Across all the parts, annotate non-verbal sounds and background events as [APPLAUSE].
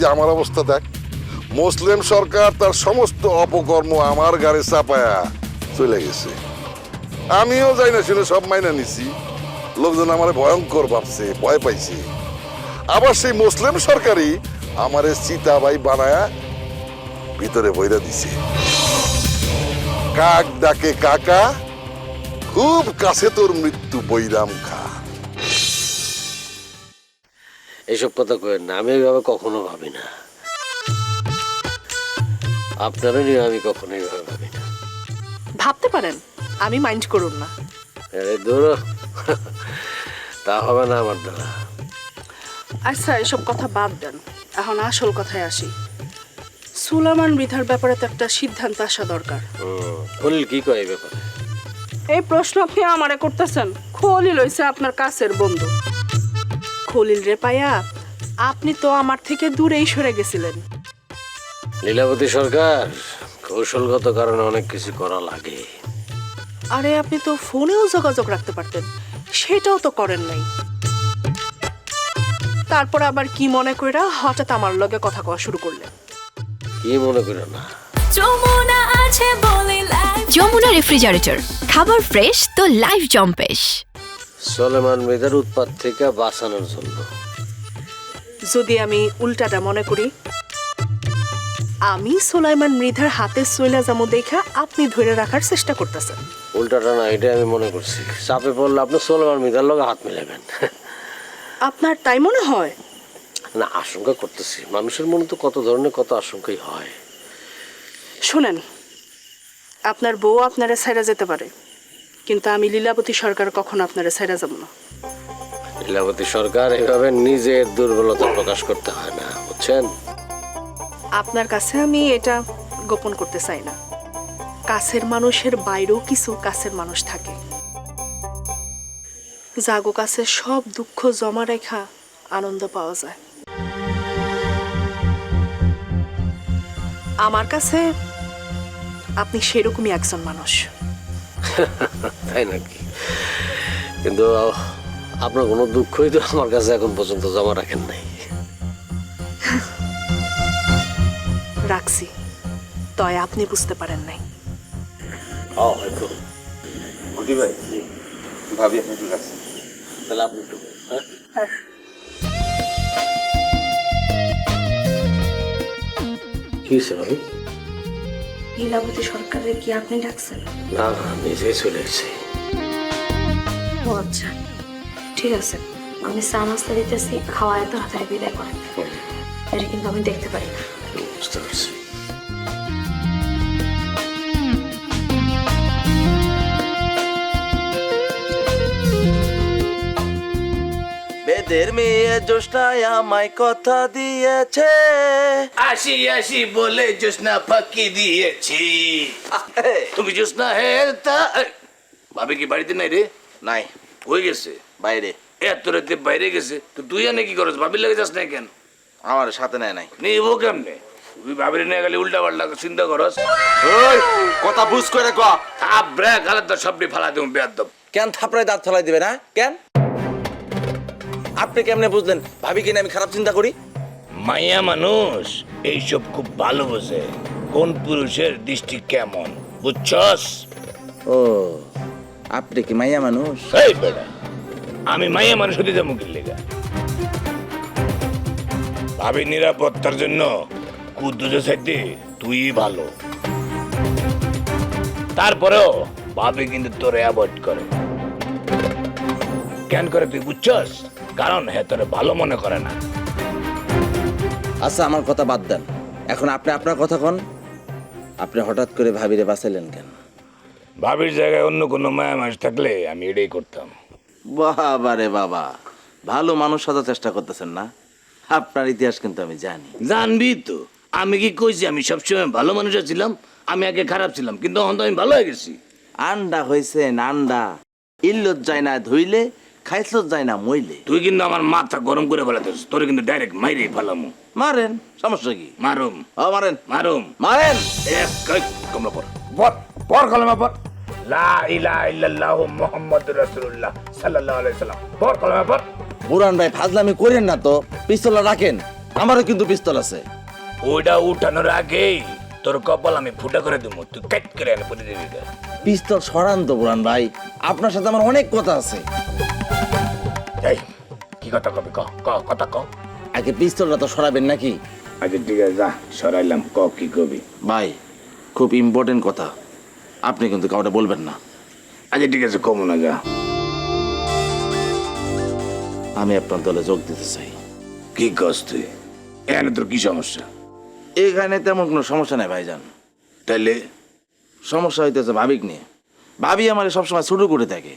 যে আমার অবস্থা দেখ। মুসলিম সরকার তার সমস্ত অপকর্ম আমার গাড়ি চাপায়া চলে গেছে। আমিও যাই না শুনে সব মাইনা নিছি। লোকজন আমার ভয়ঙ্কর ভাবছে, ভয় পাইছে। আবার সেই মুসলিম সরকারই আমারে সীতাবাই বানায়া ভিতরে বইরা দিছে। কাক ডাকে কাকা, খুব কাছে তোর মৃত্যু বৈরাম খা। এসব কথা কয়েন না আমি এইভাবে কখনো ভাবি না। আপনারা নিয়ে আমি কখনো এইভাবে ভাবি না। ভাবতে পারেন আমি মাইন্ড করুন না। আরে দূর তা হবে না আমার দ্বারা। আচ্ছা এসব কথা বাদ দেন এখন আসল কথায় আসি। সুলামান মৃধার ব্যাপারে তো একটা সিদ্ধান্ত আসা দরকার। খলিল কি কয় এই ব্যাপারে? এই প্রশ্ন আপনি আমারে করতেছেন খলিল হইছে আপনার কাছের বন্ধু। খলিল রে পায়া আপনি তো আমার থেকে দূরেই সরে গেছিলেন। লীলাবতী সরকার কৌশলগত কারণে অনেক কিছু করা লাগে। আরে আপনি তো ফোনেও যোগাযোগ রাখতে পারতেন সেটাও তো করেন নাই। তারপর আবার কি মনে কইরা হঠাৎ আমার লগে কথা কওয়া শুরু করলেন? কি মনে করে না? যমুনা আছে বলে লাইফ যমুনা রেফ্রিজারেটর খাবার ফ্রেশ তো লাইফ জম্পেশ। সলেমান মৃদার উৎপাত থেকে বাঁচানোর জন্য। যদি আমি উল্টাটা মনে করি আমি সোলাইমান মৃধার হাতে সইলা যামো দেখা আপনি ধরে রাখার চেষ্টা করতেছেন। উল্টাটা না এটাই আমি মনে করছি। চাপে পড়লে আপনি সলেমান মৃদার লগে হাত মিলাবেন। আপনার তাই মনে হয়? না আশঙ্কা করতেছি। মানুষের মনে তো কত ধরনের কত আশঙ্কাই হয়। শোনেন আপনার বউ আপনারা ছাইরা যেতে পারে। কিন্তু আমি লীলাবতী সরকার কখনো আপনারা ছাইরা যাব না। লীলাবতী সরকার এভাবে নিজের দুর্বলতা প্রকাশ করতে হয় না বুঝছেন? আপনার কাছে আমি এটা গোপন করতে চাই না। কাছের মানুষের বাইরেও কিছু কাছের মানুষ থাকে। জাগো কাছে সব দুঃখ জমা রেখা আনন্দ পাওয়া যায়। আমার কাছে আপনি সেরকমই একজন মানুষ। তাই নাকি? কিন্তু আপনার কোনো দুঃখই তো আমার কাছে এখন পর্যন্ত জমা রাখেন নাই। রাখছি। তয় আপনি বুঝতে পারেন নাই। হয়তো ভাই ভাবি আপনি ঠিক আছে তাহলে আপনি একটু হ্যাঁ। কি হয়েছে ভাবি? লীলাবতী সরকারের কি আপনি ডাকছেন? না না নিজেই চলে এসেছি। ও আচ্ছা। ঠিক আছে। আমি চা নাস্তা দিতেছি খাওয়ায় হাতে বিদায় করেন। এটা কিন্তু আমি দেখতে পারি না। বুঝতে পারছি। বেদের মেয়ে জোসনায় আমায় কথা দিয়েছে। আসি আসি বলে জোসনা ফাঁকি দিয়েছি। তুমি জোসনা হে তা ভাবে কি বাড়িতে নাই রে? নাই। হয়ে গেছে। বাইরে। এত রাতে বাইরে গেছে তো তুই এনে কি করস? ভাবির লাগে যাস না কেন? আমার সাথে নেয় নাই। নিব কেমনে? তুই ভাবির নিয়ে গেলে উল্টা পাল্টা চিন্তা করস। ওই কথা বুঝ করে ক। থাপ ব্রেক আলে তো সবটি ফালা দেবো বেয়াদব। কেন থাপড়ায় দাঁত ফেলাই দিবে না? কেন? আপনি কেমনে বুঝলেন? ভাবি কিনা আমি খারাপ চিন্তা করি? মাইয়া মানুষ এইসব খুব ভালো বোঝে। কোন পুরুষের দৃষ্টি কেমন? বুঝছস? ও আপনি কি মাইয়া মানুষ? এই বেটা আমি মাইয়া মানুষ হতে যাব কি লেগা? ভাবি নিরাপত্তার জন্য কুদ্দুজের সাইডে তুই ভালো। তারপরেও ভাবি কিন্তু তোরে অ্যাভয়েড করে। কেন করে তুই বুঝছস? কারণ হ্যাঁ তোরে ভালো মনে করে না। আচ্ছা আমার কথা বাদ দেন। এখন আপনি আপনার কথা কন। আপনি হঠাৎ করে ভাবিরে বাঁচাইলেন কেন? ভাবির জায়গায় অন্য কোনো মায়া মানুষ থাকলে আমি এটাই করতাম। বাবা রে বাবা ভালো মানুষ সাজার চেষ্টা করতেছেন না? আপনার ইতিহাস কিন্তু আমি জানি। জানবি তো। আমি কি কইছি আমি সবসময় ভালো মানুষ ছিলাম আমি আগে খারাপ ছিলাম কিন্তু এখন তো আমি ভালো হয়ে গেছি। আন্ডা হয়েছে নান্ডা ইল্লত যায় না ধুইলে খাইছত যায় না মইলে। তুই কিন্তু আমার মাথা গরম করে ফেলাতেছ তোরে কিন্তু ডাইরেক্ট মাইরে ফেলামু। মারেন সমস্যা কি? মারুম। ও মারেন। মারুম। মারেন। এক কই কমলা পর। পর পর কলমা পর। লা ইলাহা ইল্লাল্লাহু মুহাম্মাদুর রাসূলুল্লাহ সাল্লাল্লাহু আলাইহি সাল্লাম। পর কলমা পর। বুরান ভাই ফাজলামি করেন না তো পিস্তলটা রাখেন। আমারও কিন্তু পিস্তল আছে। ওইটা উঠানোর আগেই তোর কপাল আমি ফুটা করে দেবো তুই কাট করে এনে পরে দিবি পিস্তল সরান তো বুরান ভাই। আপনার সাথে আমার অনেক কথা আছে। কথা কবি ক ক কথা ক আগে পিস্তলটা তো সরাবেন নাকি? আচ্ছা ঠিক আছে যা সরাইলাম ক কি কবি? ভাই খুব ইম্পর্টেন্ট কথা। আপনি কিন্তু কাউটা বলবেন না। আচ্ছা ঠিক আছে কমো না যা। আমি আপনার দলে যোগ দিতে চাই। কি কস তুই? এখানে তোর কি সমস্যা? এখানে তেমন কোনো সমস্যা নাই ভাইজান। তাইলে? সমস্যা হইতেছে ভাবিক নিয়ে। ভাবি আমার সবসময় ছোট করে থাকে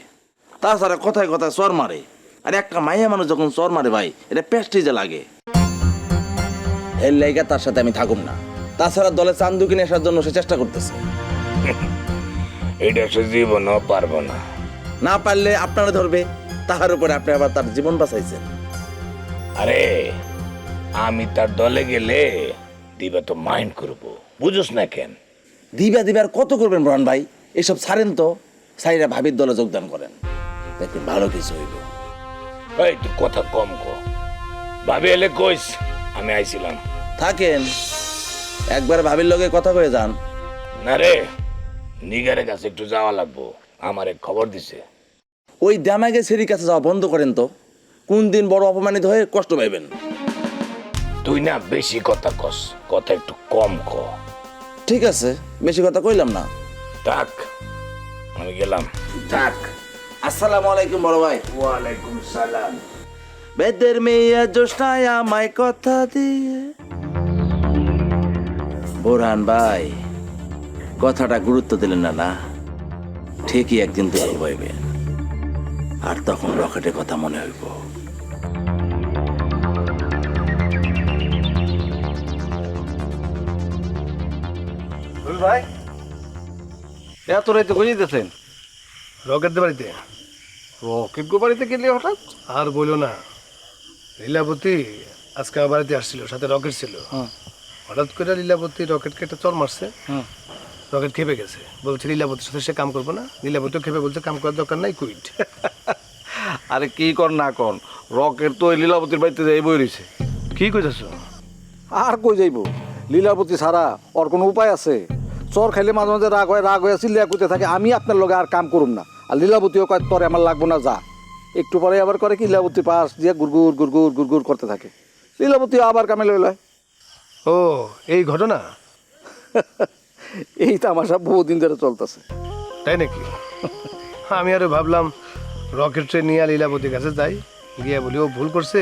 তাছাড়া কথায় কথায় চর মারে। আর একটা মাইয়া মানুষ যখন চর মারে ভাই এটা প্যাস্টিজে লাগে। এর লাইগা তার সাথে আমি থাকুম না। তাছাড়া দলে চান্দু কিনে আসার জন্য সে চেষ্টা করতেছে। এটা সে জীবনও পারব না। না পারলে আপনারা ধরবে তাহার উপরে আপনি আবার তার জীবন বাঁচাইছেন। আরে আমি তার দলে গেলে দিবা তো মাইন্ড করব। বুঝোস না কেন? দিবা দিবার কত করবেন ব্রহণ ভাই? এসব ছাড়েন তো। সাইরা ভাবির দলে যোগদান করেন। দেখবেন ভালো কিছু হইব। এই তুই কথা কম ক। ভাবি এলে কইস আমি আইছিলাম। থাকেন। একবার ভাবির লগে কথা কয়ে যান। না রে নিগারের কাছে একটু যাওয়া লাগবো। আমারে খবর দিছে। ওই দামাগে সেরির কাছে যাওয়া বন্ধ করেন তো। কোন দিন বড় অপমানিত হয়ে কষ্ট পাইবেন। তুই না বেশি কথা কস কথা একটু কম ক। ঠিক আছে বেশি কথা কইলাম না। থাক আমি গেলাম। থাক। আসসালামু আলাইকুম বড় ভাই। ওয়ালাইকুম সালাম। বেদের মেয়ে জোসনায় আমায় কথা দিয়ে। বোরহান ভাই কথাটা গুরুত্ব দিলেন না না? ঠিকই একদিন দুঃখ পাইবে আর তখন রকেটের কথা মনে হইব। ভাই এত রাইতে কই যেতেছেন? রকেটদের বাড়িতে। রকেট গো বাড়িতে গেলে হঠাৎ? আর বলো না। লীলাবতী আজকে আমার বাড়িতে আসছিল সাথে রকেট ছিল। হঠাৎ করে লীলাবতী রকেটকে একটা চল মারছে। রকেট খেপে গেছে। বলছে লীলাবতীর সাথে সে কাম করব না? লীলাবতীও খেপে বলছে কাম করার দরকার নাই কুইট। [LAUGHS] আরে কি কর না কর রকেট তো ওই লীলাবতীর বাড়িতে যাই বই রয়েছে কি কইতেছ? আর কই যাইব? লীলাবতী ছাড়া ওর কোনো উপায় আছে? চর খাইলে মাঝে মাঝে রাগ হয় রাগ হয়ে চিল্লিয়া কুতে থাকে আমি আপনার লগে আর কাম করুম না। আর লীলাবতীও কয় তোরে আমার লাগবো না যা। একটু পরে আবার করে কি লীলাবতী পাশ দিয়ে গুড়গুড় গুড়গুড় গুড়গুড় করতে থাকে। লীলাবতী আবার কামে লই লয় ও এই ঘটনা? [LAUGHS] এই তামাশা বহুদিন ধরে চলতেছে। তাই নাকি? আমি আরও ভাবলাম রকেটে নিয়ে লীলাবতীর কাছে যাই। গিয়ে বলি ও ভুল করছে?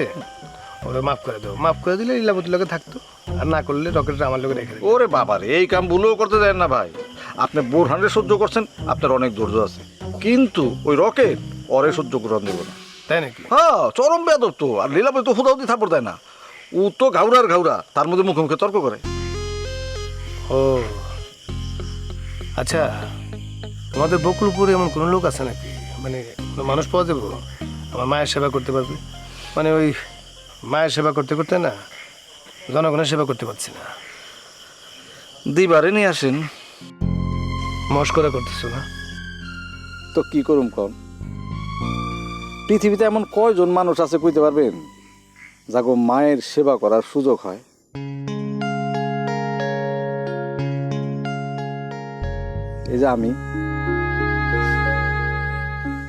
ওরা মাফ করে দেবো মাফ করে দিলে লীলাবতীর লোকে থাকতো। আর না করলে রকেটটা আমার লোকে রেখে ওরে বাবারে এই কাম ভুলেও করতে দেন না ভাই। আপনি বোরহানে সহ্য করছেন আপনার অনেক ধৈর্য আছে। কিন্তু ওই রকেট অরে সহ্য করন দেব না তাই নাকি? হ্যাঁ চরম বেদব তো। আর লীলাবতী তো হুদাহুদি থাপড় দেয় না। ও তো ঘাউরার ঘাউরা তার মধ্যে মুখে মুখে তর্ক করে। ও। আচ্ছা তোমাদের বকুলপুরে এমন কোনো লোক আছে নাকি? মানে কোনো মানুষ পাওয়া যাব? আমার মায়ের সেবা করতে পারবে? মানে ওই মায়ের সেবা করতে করতে না জনগণের সেবা করতে পারছি না। দিবারে নিয়ে আসেন। মস্করা করতেছো না? তো কি করুম কন? পৃথিবীতে এমন কয়জন মানুষ আছে কইতে পারবেন, যাগো মায়ের সেবা করার সুযোগ হয়? এই যে আমি,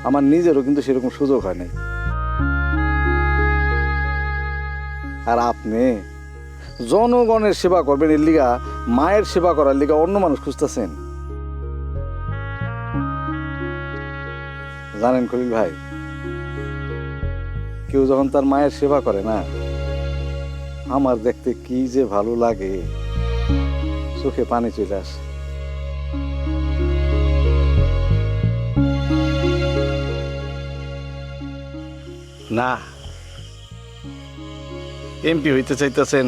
আমার নিজেরও কিন্তু সেরকম সুযোগ হয় নাই। আর আপনি জনগণের সেবা করবেন এর লিগা, মায়ের সেবা করার লিগা অন্য মানুষ খুঁজতেছেন। জানেন খলিল ভাই, কেউ যখন তার মায়ের সেবা করে না, আমার দেখতে কি যে ভালো লাগে, চোখে পানি চলে আসে। না, এমপি হইতে চাইতেছেন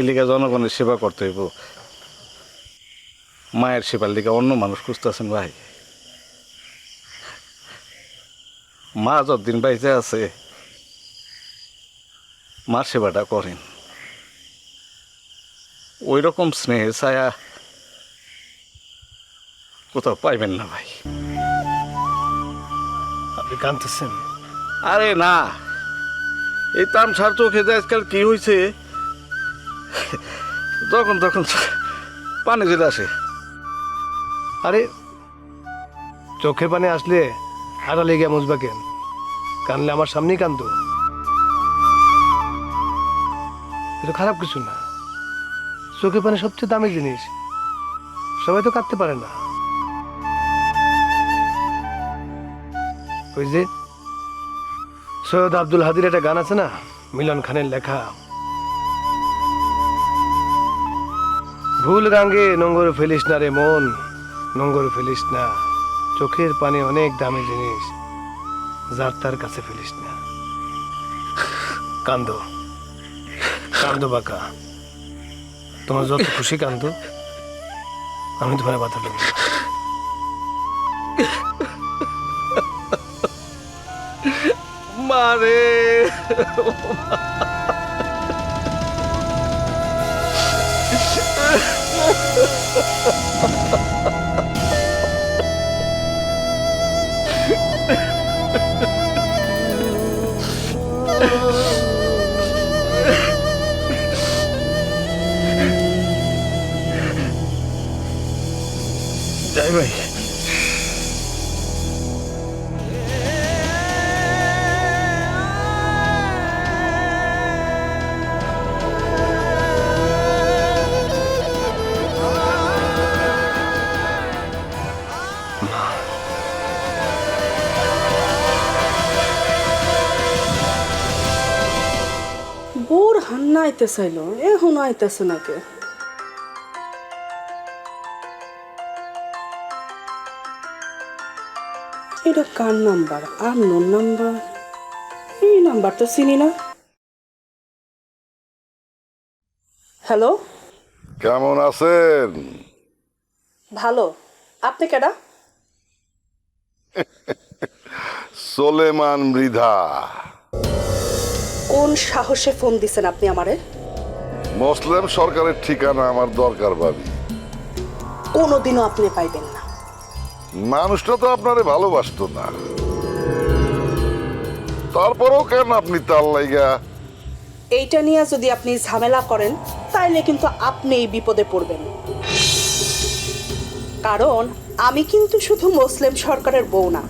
এলিকা জনগণের সেবা করতে হইব। মায়ের সেবার লিগে অন্য মানুষ খুঁজতেছেন ভাই। মা যতদিন বাইতে আছে। মার সেবাটা করেন। ওই রকম স্নেহের ছায়া কোথাও পাইবেন না ভাই। আপনি কাঁদতেছেন আরে না এই তামসার চোখে যে আজকাল কি হয়েছে যখন তখন পানি চলে আসে। আরে চোখে পানে আসলে আড়ালে গিয়ে মুজবা কেন? কানলে আমার সামনেই কান্দো এটা খারাপ কিছু না। চোখে পানি সবচেয়ে দামি জিনিস। সবাই তো কাঁদতে পারে না। ওই যে, সৈয়দ আব্দুল হাদির একটা গান আছে না? মিলন খানের লেখা। ভুল রাঙ্গে নোংর ফেলিস না রে মন নোংর ফেলিস না। চোখের পানি অনেক দামি জিনিস, যার তার কাছে ফেলিস না। কান্দো কান্দো বাঁকা। তোমার যত খুশি কান্দো, আমি তোমার দেবো না। মারে যাই Oh. আইতে চাইল এখন আইতেছে নাকি? এটা কার নাম্বার? আর নোর নাম্বার? এই নাম্বার তো চিনি না। হ্যালো? কেমন আছেন? ভালো। আপনি কেডা? সোলেমান মৃধা। কোন সাহসে ফোন দিছেন আপনি আমারে? মুসলিম সরকারের ঠিকানা আমার দরকার ভাবি। কোনোদিনও আপনি পাইবেন না। মানুষটা তো আপনারে ভালোবাসতো না। তারপরেও কেন আপনি তার লাইগা? এইটা নিয়ে যদি আপনি ঝামেলা করেন তাইলে কিন্তু আপনি এই বিপদে পড়বেন। কারণ আমি কিন্তু শুধু মুসলিম সরকারের বউ না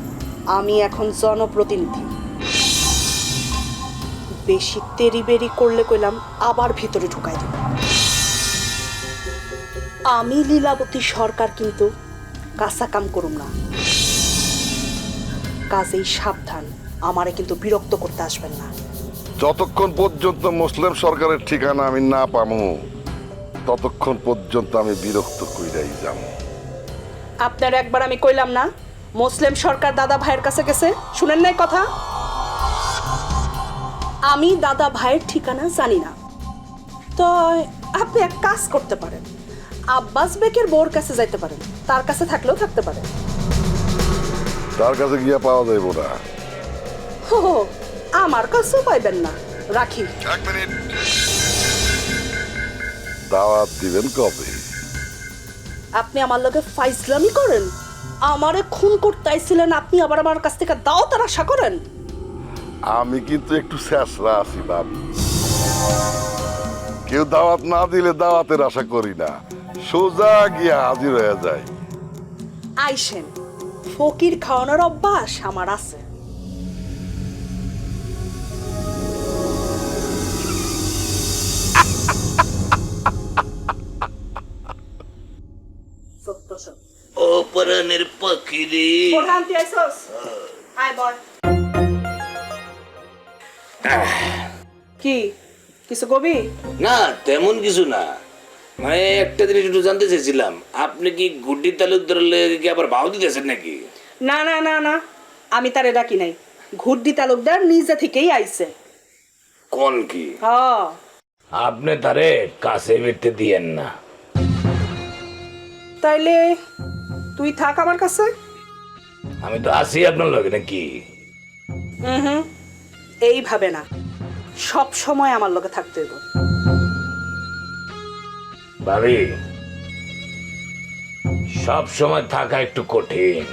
আমি এখন জনপ্রতিনিধি। বেশি তেরি বেরি করলে কইলাম আবার ভিতরে ঢুকাই দেব। আমি লীলাবতী সরকার কিন্তু কাঁচা কাম করুম না। কাজেই সাবধান আমারে কিন্তু বিরক্ত করতে আসবেন না। যতক্ষণ পর্যন্ত মুসলিম সরকারের ঠিকানা আমি না পামু ততক্ষণ পর্যন্ত আমি বিরক্ত কইরাই যাব আপনার একবার আমি কইলাম না মুসলিম সরকার দাদা ভাইয়ের কাছে গেছে শুনেন নাই কথা? আমি দাদা ভাইয়ের ঠিকানা জানি না। তো আপনি এক কাজ করতে পারেন। আব্বাস বেকের বউর কাছে যাইতে পারেন। তার কাছে থাকলেও থাকতে পারেন তার কাছে গিয়া পাওয়া যাইব না। হো হো, আমার কাছেও পাইবেন না। রাখি। এক মিনিট। দাওয়াত দিবেন কবে? আপনি আমার লগে ফাইজলামি করেন? আমারে খুন করতে আইছিলেন আপনি আবার আমার কাছ থেকে দাও তার আশা করেন? আমি কিন্তু একটু শেষরা আছি ভাবি কেউ দাওয়াত না দিলে দাওয়াতের আশা করি না। সোজা গিয়া হাজির হয়ে যায় আইসেন ফকির খাওয়ানোর অভ্যাস আমার আছে। ও পরাণের পাখি রে প্রধানতি আইসস? আয় কি? কিছু কবি? না তেমন কিছু না। মানে একটা জিনিস একটু জানতে চেয়েছিলাম। আপনি কি গুড্ডি তালুকদারের লেগে কি আবার ভাও দিতেছেন নাকি? না না না না। আমি তারে ডাকি নাই। ঘুরডি তালুকদার নিজে থেকেই আইছে। কোন কি? হ। আপনি তারে কাছে বেরতে দিয়েন না। তাইলে তুই থাক আমার কাছে। আমি তো আছি আপনার লগে নাকি? হুম হুম। এইভাবে না। সব সময় আমার লগে থাকতে হইব। ভাবি সব সময় থাকা একটু কঠিন।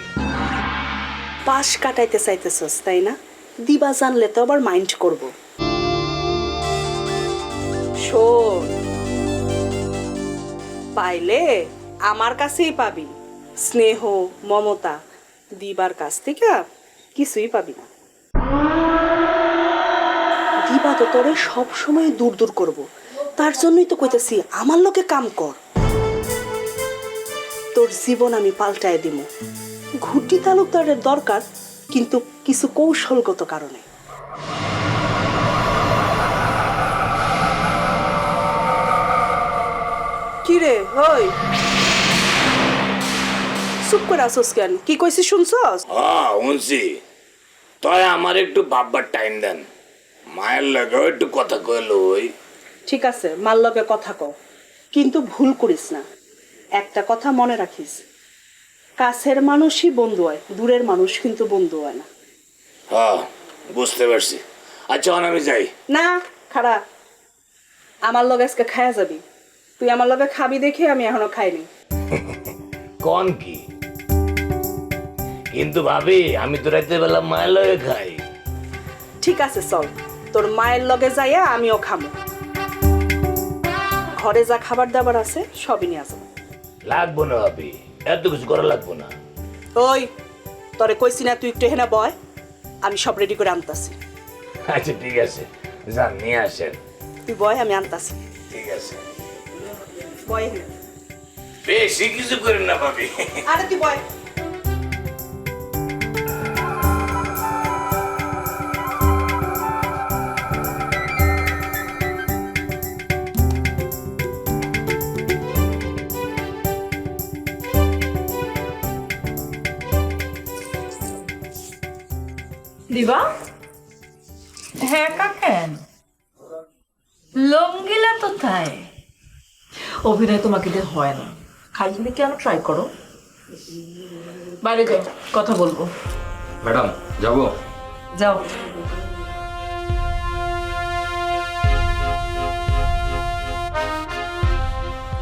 পাশ কাটাইতে চাইতেছস তাই না? দিবা জানলে তো আবার মাইন্ড করব। শোন পাইলে আমার কাছেই পাবি। স্নেহ মমতা দিবার কাছ থেকে কিছুই পাবি না। তো তোরে সবসময় দূর দূর করব। তার জন্যই তো কইতেছি, আমার লোকে কাম কর। তোর জীবন আমি পাল্টায় দিব। ঘুটি তালুকদারের দরকার, কিন্তু কিছু কৌশলগত কারণে। কি রে হই। চুপ করে আসোস কেন? কি কইছিস শুনছস? হ্যাঁ শুনছি। তয় আমার একটু ভাববার টাইম দেন। মায়ের লাগেও একটু কথা কইল ওই। ঠিক আছে মার লগে কথা কও। কিন্তু ভুল করিস না। একটা কথা মনে রাখিস। কাছের মানুষই বন্ধু হয় দূরের মানুষ কিন্তু বন্ধু হয় না। হ্যাঁ বুঝতে পারছি। আচ্ছা আমি যাই। না খারা আমার লগে আজকে খায়া যাবি। তুই আমার লগে খাবি দেখে আমি এখনও খাইনি। কোন কি? কিন্তু ভাবি আমি তো রাতের বেলা মায়ের লগে খাই। ঠিক আছে চল। তোর মায়ের লগে যাইয়া আমিও খামো। ঘরে যা খাবার দাবার আছে সবই নিয়ে আসব। লাগবো না ভাবি এত কিছু করা লাগবো না। ওই তোরে কইছি না তুই একটু হেনা বয় আমি সব রেডি করে আনতাছি। আচ্ছা ঠিক আছে। যান নিয়ে আসেন। তুই বয় আমি আনতাছি। ঠিক আছে। বয় হেনা বেশি কিছু করেন না ভাবি। আরে তুই বয় দিবা? হ্যাঁ কাকেন? লঙ্গিলা কোথায়? অভিনয় তোমাকে দিয়ে হয় না। খালি তুমি কেন ট্রাই করো? বাইরে যাও কথা বলব। ম্যাডাম যাব? যাও।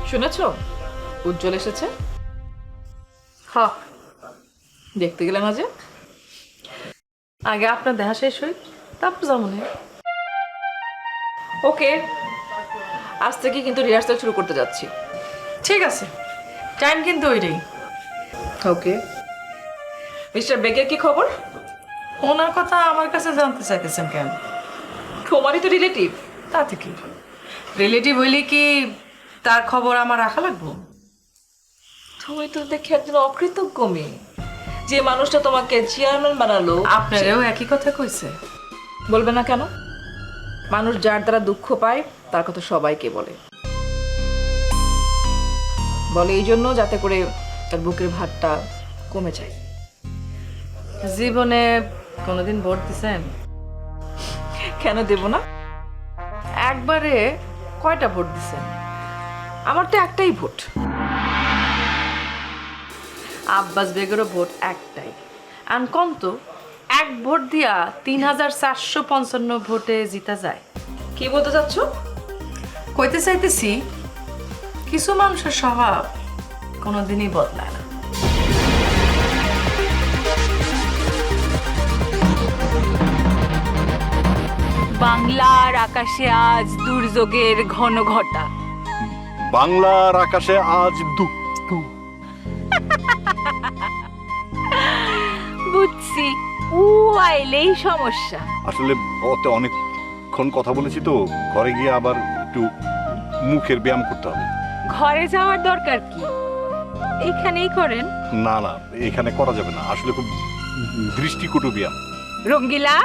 শুনেছ? উজ্জ্বল এসেছে? হ। দেখতে গেলাম যে? আগে আপনার দেখা শেষ হই তারপর যাব না। ওকে আজ থেকে কিন্তু রিহার্সাল শুরু করতে যাচ্ছি। ঠিক আছে টাইম কিন্তু ওইটাই। ওকে। মিস্টার বেগের কি খবর? ওনার কথা আমার কাছে জানতে চাইতেছেন কেন? তোমারই তো রিলেটিভ তা থেকে রিলেটিভ হইলে কি তার খবর আমার রাখা লাগবো? তুমি তো দেখি একজন অকৃতজ্ঞ মেয়ে। যে মানুষটা তোমাকে চেয়ারম্যান বানালো আপনারাও একই কথা কইছে। বলবে না কেন? মানুষ যার দ্বারা দুঃখ পায় তার কথা সবাইকে বলে। বলে এই জন্য যাতে করে তার বুকের ভারটা কমে যায়। জীবনে কোনোদিন ভোট দিছেন? কেন দেব না? একবারে কয়টা ভোট দিছেন? আমার তো একটাই ভোট। আব্বাস বেগেরও ভোট একটাই। আন কন্ত, এক ভোট দিয়া তিন হাজার চারশো পঞ্চান্ন ভোটে জিতা যায়। কি বলতে চাচ্ছ? কইতে চাইতেছি, কিছু মানুষের স্বভাব কোনোদিনই বদলায় না। বাংলার আকাশে আজ দুর্যোগের ঘন ঘটা। বাংলার আকাশে আজ দুঃখ। বুঝছি। উ আইলেই সমস্যা। আসলে ওতে অনেকক্ষণ কথা বলেছি তো ঘরে গিয়ে আবার একটু মুখের ব্যায়াম করতে হবে। ঘরে যাওয়ার দরকার কি? এখানেই করেন? না না এখানে করা যাবে না। আসলে খুব দৃষ্টিকটু ব্যায়াম। রঙ্গিলা?